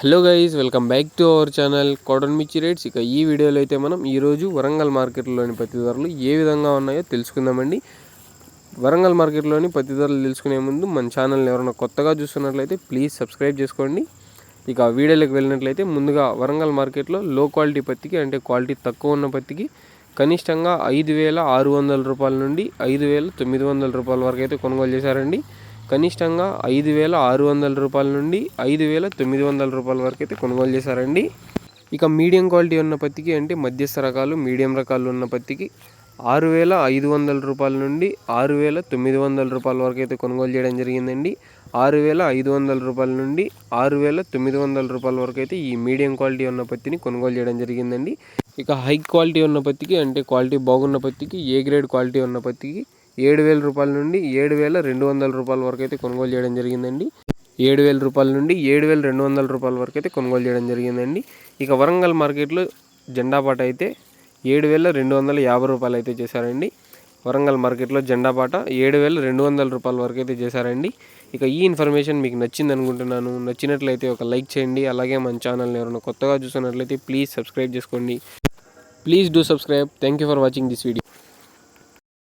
Hello guys welcome back to our channel cotton mirchi rates. ఇక ఈ వీడియోలో అయితే మనం ఈరోజు వరంగల్ మార్కెట్లోని పత్తి ధరలు ఏ విధంగా ఉన్నాయో తెలుసుకుందామండి. వరంగల్ మార్కెట్లోని పత్తి ధరలు తెలుసుకునే ముందు మన ఛానల్ని ఎవరైనా కొత్తగా చూస్తున్నట్లయితే ప్లీజ్ సబ్స్క్రైబ్ చేసుకోండి. ఇక వీడియోలోకి వెళ్ళినట్లయితే ముందుగా వరంగల్ మార్కెట్లో లో క్వాలిటీ పత్తికి అంటే క్వాలిటీ తక్కువ ఉన్న పత్తికి కనిష్టంగా ఐదు వేల ఆరు వందల రూపాయల నుండి ఐదు వేల తొమ్మిది వందల రూపాయల వరకు అయితే కొనుగోలు చేశారండి. కనిష్టంగా ఐదు వేల ఆరు వందల రూపాయల నుండి ఐదు వేల తొమ్మిది వందల రూపాయల వరకు అయితే కొనుగోలు చేశారండి. ఇక మీడియం క్వాలిటీ ఉన్న పత్తికి అంటే మధ్యస్థ రకాలు మీడియం రకాలు ఉన్న పత్తికి ఆరు వేల ఐదు వందల రూపాయల నుండి ఆరు వేల తొమ్మిది వందల రూపాయల వరకు అయితే కొనుగోలు చేయడం జరిగిందండి. ఆరు వేల ఐదు వందల రూపాయల నుండి ఆరు వేల తొమ్మిది వందల రూపాయల వరకు అయితే ఈ మీడియం క్వాలిటీ ఉన్న పత్తిని కొనుగోలు చేయడం జరిగిందండి. ఇక హై క్వాలిటీ ఉన్న పత్తికి అంటే క్వాలిటీ బాగున్న పత్తికి ఏ గ్రేడ్ క్వాలిటీ ఉన్న పత్తికి ఏడు వేల రూపాయల నుండి ఏడు వేల రెండు వందల రూపాయల వరకు అయితే కొనుగోలు చేయడం జరిగిందండి. ఏడు వేల రూపాయల నుండి ఏడు వేల రెండు వందల రూపాయల వరకు అయితే కొనుగోలు చేయడం జరిగిందండి. ఇక వరంగల్ మార్కెట్లో జెండా పాట అయితే ఏడు వేల రెండు వందల యాభై రూపాయలు అయితే చేశారండి. వరంగల్ మార్కెట్లో జెండా పాట ఏడు వేల రెండు వందల రూపాయల వరకు అయితే చేశారండి. ఇక ఈ ఇన్ఫర్మేషన్ మీకు నచ్చింది అనుకుంటున్నాను. నచ్చినట్లయితే ఒక లైక్ చేయండి. అలాగే మన ఛానల్ని ఎవరైనా కొత్తగా చూసినట్లయితే ప్లీజ్ సబ్స్క్రైబ్ చేసుకోండి. Please do subscribe. Thank you for watching this video.